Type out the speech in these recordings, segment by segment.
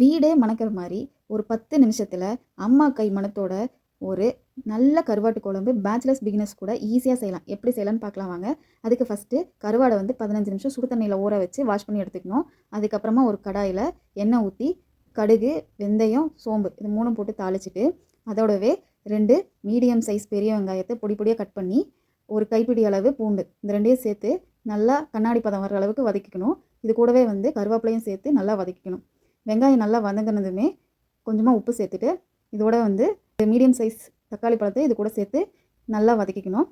வீடே மணக்கிற மாதிரி ஒரு பத்து நிமிஷத்தில் அம்மா கை மணத்தோட ஒரு நல்ல கருவாட்டு குழம்பு பேச்சுலர்ஸ் பிகினர்ஸ் கூட ஈஸியாக செய்யலாம். எப்படி செய்யலாம்னு பார்க்கலாம் வாங்க. அதுக்கு ஃபஸ்ட்டு கருவாடை வந்து பதினஞ்சு நிமிஷம் சுடு தண்ணியில் ஊற வச்சு வாஷ் பண்ணி எடுத்துக்கணும். அதுக்கப்புறமா ஒரு கடாயில் எண்ணெய் ஊற்றி கடுகு வெந்தயம் சோம்பு இது மூணும் போட்டு தாளிச்சிட்டு அதோடவே ரெண்டு மீடியம் சைஸ் பெரிய வெங்காயத்தை பொடி பொடியாக கட் பண்ணி ஒரு கைப்பிடி அளவு பூண்டு இந்த ரெண்டையும் சேர்த்து நல்லா கண்ணாடி பதம் வர அளவுக்கு வதக்கிக்கணும். இது கூடவே வந்து கருவேப்பிலையும் சேர்த்து நல்லா வதக்கிக்கணும். வெங்காயம் நல்லா வதங்கினதுமே கொஞ்சமாக உப்பு சேர்த்துட்டு இதோட வந்து மீடியம் சைஸ் தக்காளி பழத்தை இது கூட சேர்த்து நல்லா வதக்கிக்கணும்.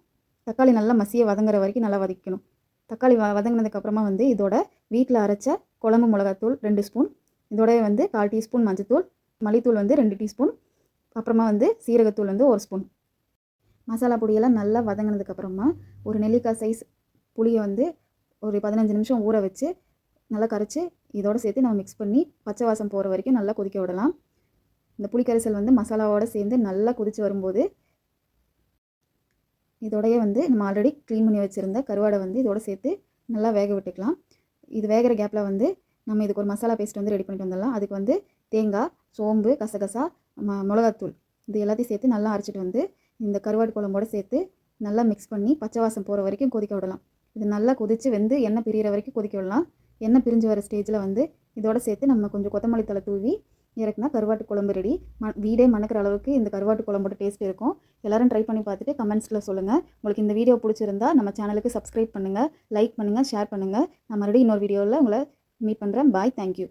தக்காளி நல்லா மசிய வதங்குற வரைக்கும் நல்லா வதக்கிக்கணும். தக்காளி வ வதங்கினதுக்கப்புறமா வந்து இதோட வீட்டில் அரைச்ச குழம்பு மிளகாத்தூள் ரெண்டு ஸ்பூன் இதோட வந்து கால் டீஸ்பூன் மஞ்சத்தூள் மல்லித்தூள் வந்து ரெண்டு டீஸ்பூன் அப்புறமா வந்து சீரகத்தூள் வந்து ஒரு ஸ்பூன். மசாலா பொடியெல்லாம் நல்லா வதங்கினதுக்கப்புறமா ஒரு நெல்லிக்காய் சைஸ் புளியை வந்து ஒரு பதினஞ்சு நிமிஷம் ஊற வச்சு நல்லா கரைச்சி இதோடு சேர்த்து நம்ம மிக்ஸ் பண்ணி பச்சை வாசம் போகிற வரைக்கும் நல்லா கொதிக்க விடலாம். இந்த புளிக்கரைசல் வந்து மசாலாவோடு சேர்ந்து நல்லா கொதித்து வரும்போது இதோடையே வந்து நம்ம ஆல்ரெடி க்ளீன் பண்ணி வச்சுருந்த கருவாடை வந்து இதோட சேர்த்து நல்லா வேக விட்டுக்கலாம். இது வேகிற கேப்பில் வந்து நம்ம இதுக்கு ஒரு மசாலா பேஸ்ட் வந்து ரெடி பண்ணிட்டு வந்துடலாம். அதுக்கு வந்து தேங்காய் சோம்பு கசகசா ம மிளகாத்தூள் இது எல்லாத்தையும் சேர்த்து நல்லா அரைச்சிட்டு வந்து இந்த கருவாடு குழம்போடு சேர்த்து நல்லா மிக்ஸ் பண்ணி பச்சை வாசம் போகிற வரைக்கும் கொதிக்க விடலாம். இது நல்லா கொதித்து வெந்து எண்ணெய் பிரியிற வரைக்கும் கொதிக்க விடலாம். எண்ணெய் பிரிஞ்சு வர ஸ்டேஜில் வந்து இதோட சேர்த்து நம்ம கொஞ்சம் கொத்தமல்லி தலை தூவி இறக்குனா கருவாட்டு குழம்பு ரெடி ம வீடே மணக்கிற அளவுக்கு இந்த கருவாட்டு குழம்போட டேஸ்ட் இருக்கும். எல்லோரும் ட்ரை பண்ணி பார்த்துட்டு கமெண்ட்ஸில் சொல்லுங்கள் உங்களுக்கு இந்த வீடியோ பிடிச்சிருந்தா நம்ம சேனலுக்கு சப்ஸ்கிரைப் பண்ணுங்கள் லைக் பண்ணுங்கள் ஷேர் பண்ணுங்கள் நான் மறுபடியும் இன்னொரு வீடியோவில் உங்களை மீட் பண்ணுறேன் பாய் தேங்க்யூ